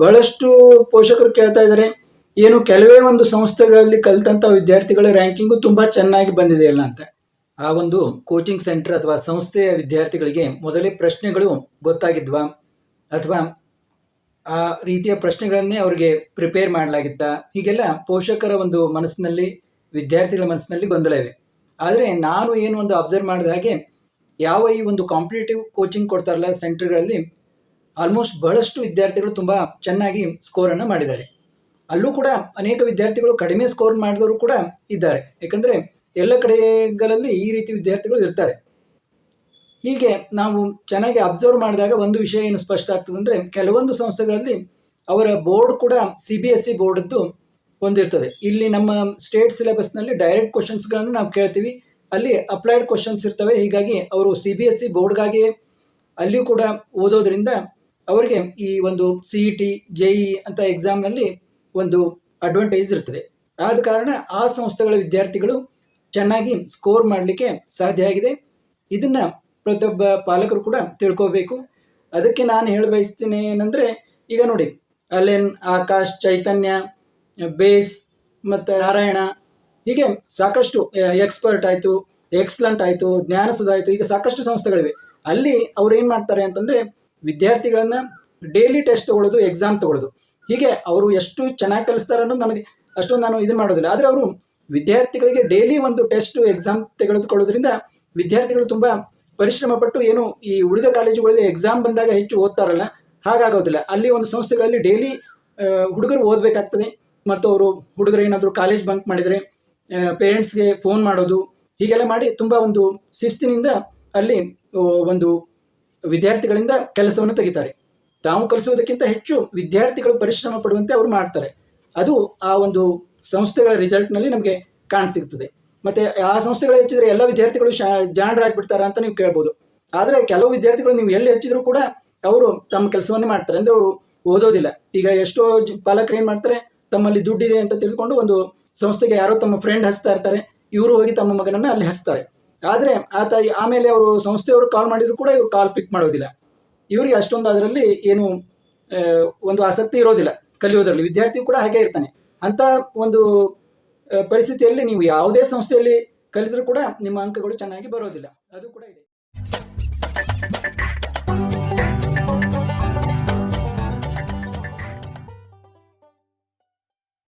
ಬಹಳಷ್ಟು ಪೋಷಕರು ಕೇಳ್ತಾ ಇದ್ದಾರೆ. ಏನು ಕೆಲವೇ ಒಂದು ಸಂಸ್ಥೆಗಳಲ್ಲಿ ಕಲಿತಂಥ ವಿದ್ಯಾರ್ಥಿಗಳ ರ್ಯಾಂಕಿಂಗು ತುಂಬ ಚೆನ್ನಾಗಿ ಬಂದಿದೆ ಅಲ್ಲ ಅಂತ. ಆ ಒಂದು ಕೋಚಿಂಗ್ ಸೆಂಟರ್ ಅಥವಾ ಸಂಸ್ಥೆಯ ವಿದ್ಯಾರ್ಥಿಗಳಿಗೆ ಮೊದಲೇ ಪ್ರಶ್ನೆಗಳು ಗೊತ್ತಾಗಿದ್ವಾ? ಅಥವಾ ಆ ರೀತಿಯ ಪ್ರಶ್ನೆಗಳನ್ನೇ ಅವರಿಗೆ ಪ್ರಿಪೇರ್ ಮಾಡಲಾಗಿತ್ತಾ? ಹೀಗೆಲ್ಲ ಪೋಷಕರ ಒಂದು ಮನಸ್ಸಿನಲ್ಲಿ, ವಿದ್ಯಾರ್ಥಿಗಳ ಮನಸ್ಸಿನಲ್ಲಿ ಗೊಂದಲ ಇವೆ. ಆದರೆ ನಾನು ಏನು ಒಂದು ಅಬ್ಸರ್ವ್ ಮಾಡಿದ ಹಾಗೆ, ಯಾವ ಈ ಒಂದು ಕಾಂಪಿಟೇಟಿವ್ ಕೋಚಿಂಗ್ ಕೊಡ್ತಾರಲ್ಲ ಸೆಂಟರ್ಗಳಲ್ಲಿ ಆಲ್ಮೋಸ್ಟ್ ಬಹಳಷ್ಟು ವಿದ್ಯಾರ್ಥಿಗಳು ತುಂಬ ಚೆನ್ನಾಗಿ ಸ್ಕೋರನ್ನು ಮಾಡಿದ್ದಾರೆ. ಅಲ್ಲೂ ಕೂಡ ಅನೇಕ ವಿದ್ಯಾರ್ಥಿಗಳು ಕಡಿಮೆ ಸ್ಕೋರ್ ಮಾಡಿದವರು ಕೂಡ ಇದ್ದಾರೆ. ಯಾಕಂದರೆ ಎಲ್ಲ ಕಡೆಗಳಲ್ಲಿ ಈ ರೀತಿ ವಿದ್ಯಾರ್ಥಿಗಳು ಇರ್ತಾರೆ. ಹೀಗೆ ನಾವು ಚೆನ್ನಾಗಿ ಅಬ್ಸರ್ವ್ ಮಾಡಿದಾಗ ಒಂದು ವಿಷಯ ಏನು ಸ್ಪಷ್ಟ ಆಗ್ತದೆ ಅಂದರೆ ಕೆಲವೊಂದು ಸಂಸ್ಥೆಗಳಲ್ಲಿ ಅವರ ಬೋರ್ಡ್ ಕೂಡ ಸಿ ಬಿ ಎಸ್ ಸಿ ಬೋರ್ಡದ್ದು ಹೊಂದಿರ್ತದೆ ಇಲ್ಲಿ ನಮ್ಮ ಸ್ಟೇಟ್ ಸಿಲೆಬಸ್ನಲ್ಲಿ ಡೈರೆಕ್ಟ್ ಕ್ವಶನ್ಸ್ಗಳನ್ನು ನಾವು ಕೇಳ್ತೀವಿ. ಅಲ್ಲಿ ಅಪ್ಲೈಡ್ ಕ್ವಶನ್ಸ್ ಇರ್ತವೆ. ಹೀಗಾಗಿ ಅವರು ಸಿ ಬಿ ಎಸ್ ಸಿ ಬೋರ್ಡ್ಗಾಗಿ ಅಲ್ಲಿಯೂ ಕೂಡ ಓದೋದ್ರಿಂದ ಅವರಿಗೆ ಈ ಒಂದು C E T J E ಅಂತ ಎಕ್ಸಾಮ್ನಲ್ಲಿ ಒಂದು ಅಡ್ವಾಂಟೇಜ್ ಇರ್ತದೆ. ಆದ ಕಾರಣ ಆ ಸಂಸ್ಥೆಗಳ ವಿದ್ಯಾರ್ಥಿಗಳು ಚೆನ್ನಾಗಿ ಸ್ಕೋರ್ ಮಾಡಲಿಕ್ಕೆ ಸಾಧ್ಯ ಆಗಿದೆ. ಇದನ್ನು ಪ್ರತಿಯೊಬ್ಬ ಪಾಲಕರು ಕೂಡ ತಿಳ್ಕೋಬೇಕು. ಅದಕ್ಕೆ ನಾನು ಹೇಳ ಬಯಸ್ತೀನಿ ಏನಂದರೆ, ಈಗ ನೋಡಿ, ಅಲೆನ್, ಆಕಾಶ್, ಚೈತನ್ಯ, ಬೇಸ್ ಮತ್ತು ನಾರಾಯಣ, ಹೀಗೆ ಸಾಕಷ್ಟು ಎಕ್ಸ್ಪರ್ಟ್ ಆಯಿತು ಎಕ್ಸಲೆಂಟ್ ಆಯಿತು ಜ್ಞಾನಸುಧ ಆಯಿತು, ಈಗ ಸಾಕಷ್ಟು ಸಂಸ್ಥೆಗಳಿವೆ. ಅಲ್ಲಿ ಅವ್ರು ಏನು ಮಾಡ್ತಾರೆ ಅಂತಂದರೆ ವಿದ್ಯಾರ್ಥಿಗಳನ್ನು ಡೈಲಿ ಟೆಸ್ಟ್ ತಗೊಳ್ಳೋದು ಎಕ್ಸಾಮ್ ತಗೊಳ್ಳೋದು ಹೀಗೆ ಅವರು ಎಷ್ಟು ಚೆನ್ನಾಗಿ ಕಲಿಸ್ತಾರೆ ಅನ್ನೋದು ನನಗೆ ಅಷ್ಟೊಂದು ನಾನು ಇದು ಮಾಡೋದಿಲ್ಲ. ಆದರೆ ಅವರು ವಿದ್ಯಾರ್ಥಿಗಳಿಗೆ ಡೈಲಿ ಒಂದು ಟೆಸ್ಟ್ ಎಕ್ಸಾಮ್ ತೆಗೆದುಕೊಳ್ಳೋದ್ರಿಂದ ವಿದ್ಯಾರ್ಥಿಗಳು ತುಂಬ ಪರಿಶ್ರಮ ಪಟ್ಟು ಏನು ಈ ಉಳಿದ ಕಾಲೇಜುಗಳಲ್ಲಿ ಎಕ್ಸಾಮ್ ಬಂದಾಗ ಹೆಚ್ಚು ಓದ್ತಾರಲ್ಲ, ಹಾಗಾಗೋದಿಲ್ಲ. ಅಲ್ಲಿ ಒಂದು ಸಂಸ್ಥೆಗಳಲ್ಲಿ ಡೈಲಿ ಹುಡುಗರು ಓದಬೇಕಾಗ್ತದೆ. ಮತ್ತು ಅವರು ಹುಡುಗರು ಏನಾದರೂ ಕಾಲೇಜ್ ಬಂಕ್ ಮಾಡಿದರೆ ಪೇರೆಂಟ್ಸ್ಗೆ ಫೋನ್ ಮಾಡೋದು, ಹೀಗೆಲ್ಲ ಮಾಡಿ ತುಂಬ ಒಂದು ಶಿಸ್ತಿನಿಂದ ಅಲ್ಲಿ ಒಂದು ವಿದ್ಯಾರ್ಥಿಗಳಿಂದ ಕೆಲಸವನ್ನು ತೆಗಿತಾರೆ. ತಾವು ಕಲಿಸುವುದಕ್ಕಿಂತ ಹೆಚ್ಚು ವಿದ್ಯಾರ್ಥಿಗಳು ಪರಿಶ್ರಮ ಪಡುವಂತೆ ಅವರು ಮಾಡ್ತಾರೆ. ಅದು ಆ ಒಂದು ಸಂಸ್ಥೆಗಳ ರಿಸಲ್ಟ್ನಲ್ಲಿ ನಮಗೆ ಕಾಣಸಿಗ್ತದೆ. ಮತ್ತು ಆ ಸಂಸ್ಥೆಗಳು ಹೆಚ್ಚಿದ್ರೆ ಎಲ್ಲ ವಿದ್ಯಾರ್ಥಿಗಳು ಶಾ ಜಾಣರಾಗ್ಬಿಡ್ತಾರ ಅಂತ ನೀವು ಕೇಳ್ಬೋದು. ಆದರೆ ಕೆಲವು ವಿದ್ಯಾರ್ಥಿಗಳು ನೀವು ಎಲ್ಲಿ ಹೆಚ್ಚಿದ್ರು ಕೂಡ ಅವರು ತಮ್ಮ ಕೆಲಸವನ್ನೇ ಮಾಡ್ತಾರೆ. ಅಂದರೆ ಅವರು ಓದೋದಿಲ್ಲ. ಈಗ ಎಷ್ಟೋ ಪಾಲಕರು ಏನು ಮಾಡ್ತಾರೆ? ತಮ್ಮಲ್ಲಿ ದುಡ್ಡಿದೆ ಅಂತ ತಿಳ್ಕೊಂಡು ಒಂದು ಸಂಸ್ಥೆಗೆ ಯಾರೋ ತಮ್ಮ ಫ್ರೆಂಡ್ ಹಚ್ತಾ ಇರ್ತಾರೆ. ಇವರು ಹೋಗಿ ತಮ್ಮ ಮಗನನ್ನು ಅಲ್ಲಿ ಹಚ್ತಾರೆ. ಆದರೆ ಆತ ಆಮೇಲೆ ಅವರು ಸಂಸ್ಥೆಯವರು ಕಾಲ್ ಮಾಡಿದರೂ ಕೂಡ ಇವರು ಕಾಲ್ ಪಿಕ್ ಮಾಡೋದಿಲ್ಲ. ಇವರಿಗೆ ಅಷ್ಟೊಂದು ಅದರಲ್ಲಿ ಏನು ಒಂದು ಆಸಕ್ತಿ ಇರೋದಿಲ್ಲ ಕಲಿಯೋದರಲ್ಲಿ. ವಿದ್ಯಾರ್ಥಿ ಕೂಡ ಹಾಗೆ ಇರ್ತಾನೆ. ಅಂಥ ಒಂದು ಪರಿಸ್ಥಿತಿಯಲ್ಲಿ ನೀವು ಯಾವುದೇ ಸಂಸ್ಥೆಯಲ್ಲಿ ಕಲಿತರೂ ಕೂಡ ನಿಮ್ಮ ಅಂಕಗಳು ಚೆನ್ನಾಗಿ ಬರೋದಿಲ್ಲ. ಅದು ಕೂಡ ಇದೆ.